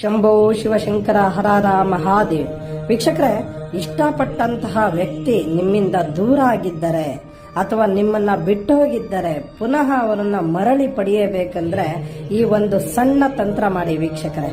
ಶಂಭೋ ಶಿವಶಂಕರ ಹರಾರ ಮಹಾದೇವ್. ವೀಕ್ಷಕರೇ, ಇಷ್ಟಪಟ್ಟಂತಹ ವ್ಯಕ್ತಿ ನಿಮ್ಮಿಂದ ದೂರ ಆಗಿದ್ದರೆ ಅಥವಾ ನಿಮ್ಮನ್ನ ಬಿಟ್ಟು ಹೋಗಿದ್ದರೆ ಪುನಃ ಅವರನ್ನ ಮರಳಿ ಪಡೆಯಬೇಕಂದ್ರೆ ಈ ಒಂದು ಸಣ್ಣ ತಂತ್ರ ಮಾಡಿ ವೀಕ್ಷಕರೇ.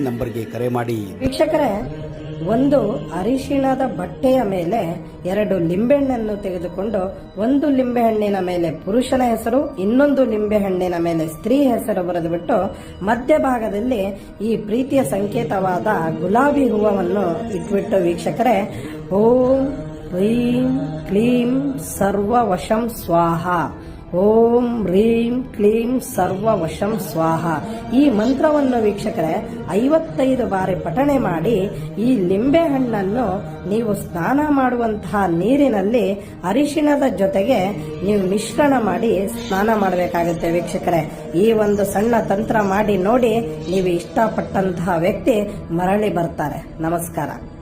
ನಂಬರ್ಗೆ ಕರೆ ಮಾಡಿ. ವೀಕ್ಷಕರೇ, ಒಂದು ಅರಿಶಿಣದ ಬಟ್ಟೆಯ ಮೇಲೆ, ಎರಡು ಲಿಂಬೆಹಣ್ಣನ್ನು ತೆಗೆದುಕೊಂಡು, ಒಂದು ಲಿಂಬೆಹಣ್ಣಿನ ಮೇಲೆ ಪುರುಷನ ಹೆಸರು, ಇನ್ನೊಂದು ಲಿಂಬೆಹಣ್ಣಿನ ಮೇಲೆ ಸ್ತ್ರೀ ಹೆಸರು ಬರೆದುಬಿಟ್ಟು ಮಧ್ಯಭಾಗದಲ್ಲಿ ಈ ಪ್ರೀತಿಯ ಸಂಕೇತವಾದ ಗುಲಾಬಿ ಹೂವನ್ನು ಇಟ್ಬಿಟ್ಟು ವೀಕ್ಷಕರೇ, ಓಂ, ಹ್ರೀಂ, ಕ್ಲೀಂ, ಸರ್ವವಶಂ ಸ್ವಾಹ. ಓಂ ರೀಂ ಕ್ಲೀಂ ಸರ್ವವಶಂ ಸ್ವಾಹ. ಈ ಮಂತ್ರವನ್ನು ವೀಕ್ಷಕರೇ, ಐವತ್ತೈದು ಬಾರಿ ಪಠಣೆ ಮಾಡಿ ಈ ಲಿಂಬೆ ಹಣ್ಣನ್ನು ನೀವು ಸ್ನಾನ ಮಾಡುವಂತಹ ನೀರಿನಲ್ಲಿ ಅರಿಶಿಣದ ಜೊತೆಗೆ ನೀವು ಮಿಶ್ರಣ ಮಾಡಿ ಸ್ನಾನ ಮಾಡಬೇಕಾಗುತ್ತೆ ವೀಕ್ಷಕರೇ. ಈ ಒಂದು ಸಣ್ಣ ತಂತ್ರ ಮಾಡಿ ನೋಡಿ ನೀವು ಇಷ್ಟಪಟ್ಟಂತಹ ವ್ಯಕ್ತಿ ಮರಳಿ ಬರ್ತಾರೆ. ನಮಸ್ಕಾರ.